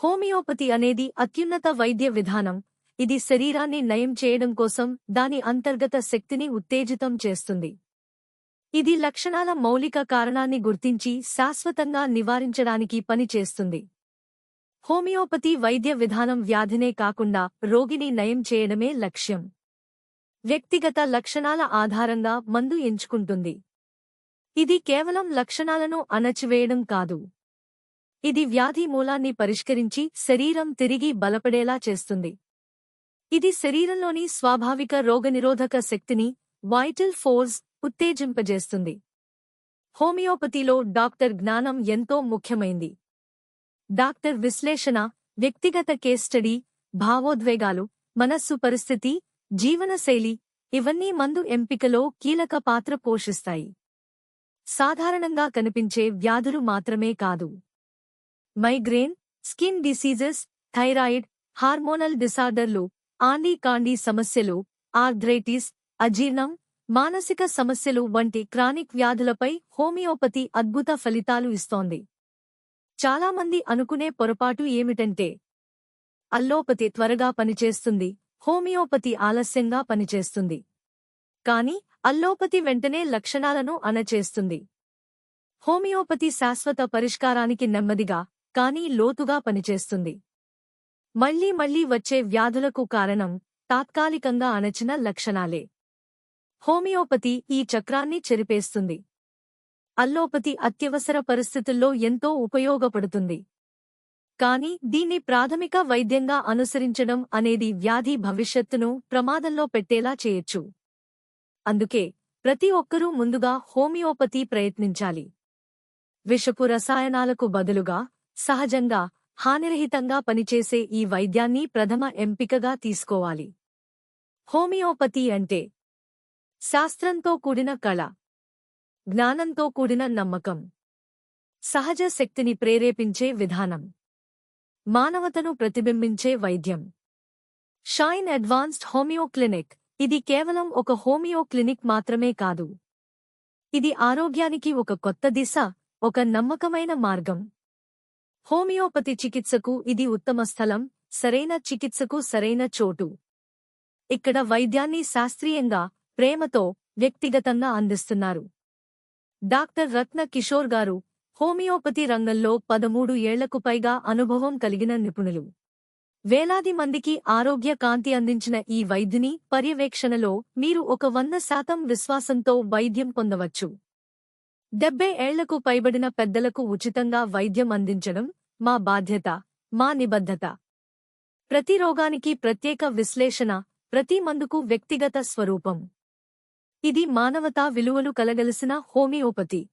Homeopathy అనేది అత్యున్నత వైద్య విధానం. ఇది శరీరాన్ని నయం చేయడం కోసం దాని అంతర్గత శక్తిని ఉత్తేజితం చేస్తుంది. ఇది లక్షణాల మౌలిక కారణాన్ని గుర్తించి శాశ్వతంగా నివారించడానికి పనిచేస్తుంది. హోమియోపతి వైద్య విధానం వ్యాధినే కాకుండా రోగిని నయం చేయడమే లక్ష్యం. వ్యక్తిగత లక్షణాల ఆధారంగా మందు ఎంచుకుంటుంది. ఇది కేవలం లక్షణాలను అణచివేయడం కాదు. ఇది వ్యాధి మూలాన్ని పరిష్కరించి శరీరం తిరిగి బలపడేలా చేస్తుంది. ఇది శరీరంలోని స్వాభావిక రోగనిరోధక శక్తిని వైటల్ ఫోర్స్ ఉత్తేజింపజేస్తుంది. హోమియోపతిలో డాక్టర్ జ్ఞానం ఎంతో ముఖ్యమైంది. డాక్టర్ విశ్లేషణ వ్యక్తిగత కేస్ స్టడీ భావోద్వేగాలు మనస్సు పరిస్థితి జీవనశైలి ఇవన్నీ మందు ఎంపికలో కీలక పాత్ర పోషిస్తాయి. సాధారణంగా కనిపించే వ్యాధులు మాత్రమే కాదు. Migraine skin diseases thyroid hormonal డిసార్డర్లు ఆండీ కాండీ సమస్యలు ఆర్థ్రైటిస్ అజీర్ణం మానసిక సమస్యలు వంటి క్రానిక్ వ్యాధులపై హోమియోపతి అద్భుత ఫలితాలు ఇస్తోంది. చాలామంది అనుకునే పొరపాటు ఏమిటంటే అల్లోపతి త్వరగా పనిచేస్తుంది హోమియోపతి ఆలస్యంగా పనిచేస్తుంది. కాని అల్లోపతి వెంటనే లక్షణాలను అణచేస్తుంది. హోమియోపతి శాశ్వత పరిష్కారానికి నెమ్మదిగా కానీ లోతుగా పనిచేస్తుంది. మళ్ళీ మళ్ళీ వచ్చే వ్యాధులకు కారణం తాత్కాలికంగా అణచిన లక్షణాలే. హోమియోపతి ఈ చక్రాన్ని చెరిపేస్తుంది. అల్లోపతి అత్యవసర పరిస్థితుల్లో ఎంతో ఉపయోగపడుతుంది. కాని దీన్ని ప్రాథమిక వైద్యంగా అనుసరించడం అనేది వ్యాధి భవిష్యత్తును ప్రమాదంలో పెట్టేలా చేయొచ్చు. అందుకే ప్రతి ఒక్కరూ ముందుగా హోమియోపతి ప్రయత్నించాలి. విషపు రసాయనాలకు బదులుగా సహజంగా హానిరహితంగా పనిచేసే ఈ వైద్యాన్ని ప్రథమ ఎంపికగా తీసుకోవాలి. హోమియోపతి అంటే శాస్త్రంతో కూడిన కళ జ్ఞానంతో కూడిన నమ్మకం సహజ శక్తిని ప్రేరేపించే విధానం మానవతను ప్రతిబింబించే వైద్యం. షైన్ అడ్వాన్స్డ్ హోమియో క్లినిక్ ఇది కేవలం ఒక హోమియో క్లినిక్ మాత్రమే కాదు. ఇది ఆరోగ్యానికి ఒక కొత్త దిశ ఒక నమ్మకమైన మార్గం. హోమియోపతి చికిత్సకు ఇది ఉత్తమ స్థలం సరైన చికిత్సకు సరైన చోటు. ఇక్కడ వైద్యాన్ని శాస్త్రీయంగా ప్రేమతో వ్యక్తిగతంగా అందిస్తున్నారు. డాక్టర్ రత్న కిషోర్ గారు హోమియోపతి రంగంలో పదమూడు ఏళ్ళకు పైగా అనుభవం కలిగిన నిపుణులు. వేలాది మందికి ఆరోగ్య కాంతి అందించిన ఈ వైద్యుని పర్యవేక్షణలో మీరు ఒక వంద శాతం విశ్వాసంతో వైద్యం పొందవచ్చు. డెబ్బై ఏళ్ళకు పైబడిన పెద్దలకు ఉచితంగా వైద్యం అందించడం మా బాధ్యత మా నిబద్ధత. ప్రతి రోగానికి ప్రత్యేక విశ్లేషణ ప్రతి మందుకు వ్యక్తిగత స్వరూపం. ఇది మానవతా విలువలు కలగలిసిన హోమియోపతి.